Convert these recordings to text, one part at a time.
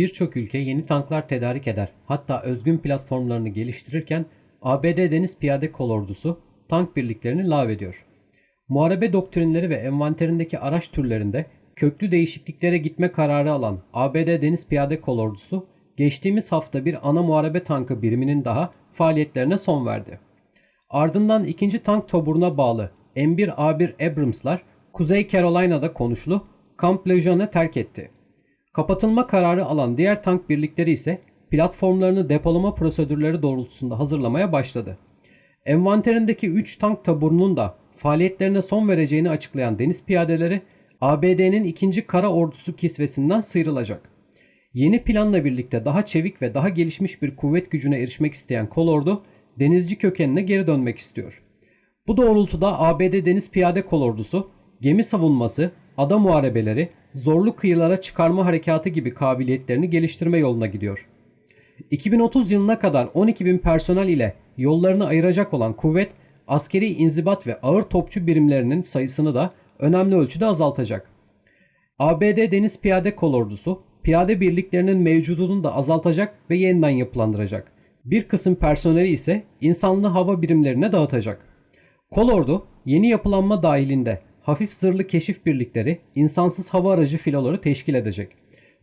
Birçok ülke yeni tanklar tedarik eder. Hatta özgün platformlarını geliştirirken ABD Deniz Piyade Kolordusu tank birliklerini lağvediyor. Muharebe doktrinleri ve envanterindeki araç türlerinde köklü değişikliklere gitme kararı alan ABD Deniz Piyade Kolordusu geçtiğimiz hafta bir ana muharebe tankı biriminin daha faaliyetlerine son verdi. Ardından 2. Tank Toburu'na bağlı M1A1 Abrams'lar Kuzey Carolina'da konuşlu Camp Lejeune terk etti. Kapatılma kararı alan diğer tank birlikleri ise platformlarını depolama prosedürleri doğrultusunda hazırlamaya başladı. Envanterindeki 3 tank taburunun da faaliyetlerine son vereceğini açıklayan deniz piyadeleri ABD'nin 2. Kara Ordusu kisvesinden sıyrılacak. Yeni planla birlikte daha çevik ve daha gelişmiş bir kuvvet gücüne erişmek isteyen kolordu denizci kökenine geri dönmek istiyor. Bu doğrultuda ABD Deniz Piyade Kolordusu gemi savunması, ada muharebeleri, zorlu kıyılara çıkarma harekatı gibi kabiliyetlerini geliştirme yoluna gidiyor. 2030 yılına kadar 12 bin personel ile yollarını ayıracak olan kuvvet, askeri inzibat ve ağır topçu birimlerinin sayısını da önemli ölçüde azaltacak. ABD Deniz Piyade Kolordusu, piyade birliklerinin mevcudunu da azaltacak ve yeniden yapılandıracak. Bir kısım personeli ise insanlı hava birimlerine dağıtacak. Kolordu, yeni yapılanma dahilinde hafif zırhlı keşif birlikleri, insansız hava aracı filoları teşkil edecek.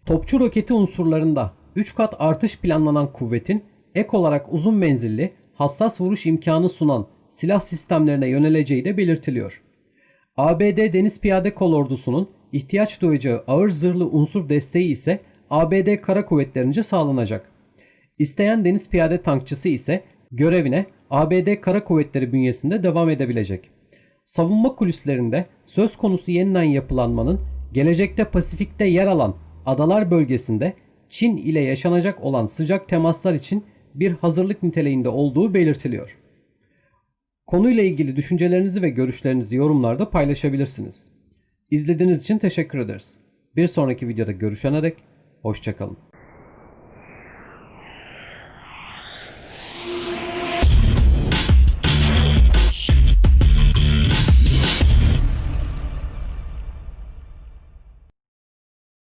Topçu roketi unsurlarında 3 kat artış planlanan kuvvetin ek olarak uzun menzilli, hassas vuruş imkanı sunan silah sistemlerine yöneleceği de belirtiliyor. ABD Deniz Piyade Kolordusu'nun ihtiyaç duyacağı ağır zırhlı unsur desteği ise ABD Kara Kuvvetlerince sağlanacak. İsteyen deniz piyade tankçısı ise görevine ABD Kara Kuvvetleri bünyesinde devam edebilecek. Savunma kulislerinde söz konusu yeniden yapılanmanın gelecekte Pasifik'te yer alan adalar bölgesinde Çin ile yaşanacak olan sıcak temaslar için bir hazırlık niteliğinde olduğu belirtiliyor. Konuyla ilgili düşüncelerinizi ve görüşlerinizi yorumlarda paylaşabilirsiniz. İzlediğiniz için teşekkür ederiz. Bir sonraki videoda görüşene dek hoşçakalın.